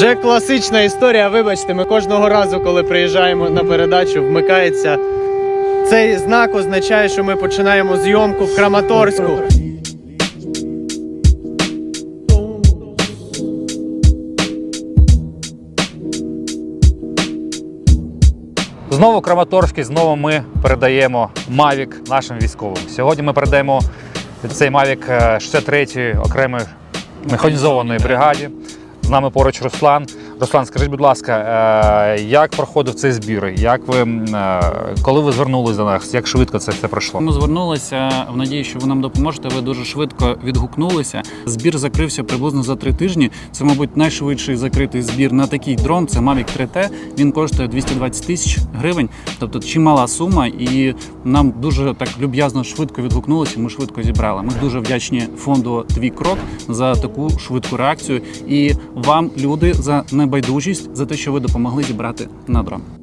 Вже класична історія. Вибачте, ми кожного разу, коли приїжджаємо на передачу, вмикається. Цей знак означає, що ми починаємо зйомку в Краматорську. Знову Краматорський, знову ми передаємо Mavic нашим військовим. Сьогодні ми передаємо цей Mavic е, 63-ї окремої механізованої бригаді. Нами поруч Руслан. Руслан, скажіть, будь ласка, е, як проходив цей збір? Як ви е, коли ви звернулись до нас? Як швидко це все пройшло? Ми звернулися в надії, що ви нам допоможете. Ви дуже швидко відгукнулися. Збір закрився приблизно за три тижні. Це, мабуть, найшвидший закритий збір на такий дрон. Це Mavic 3T. Він коштує 220 тисяч гривень, тобто чимала сума, і нам дуже так люб'язно швидко відгукнулися. Ми швидко зібрали. Ми дуже вдячні фонду Твій крок за таку швидку реакцію. І вам, люди, за небайдужість, за те, що ви допомогли зібрати на дрон.